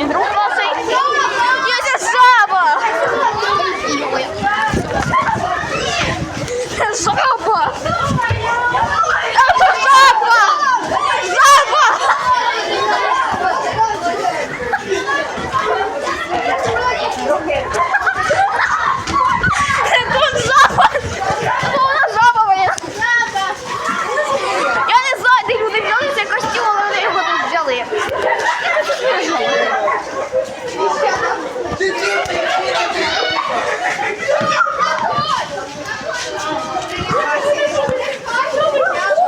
І друг ваший є держава! Держава!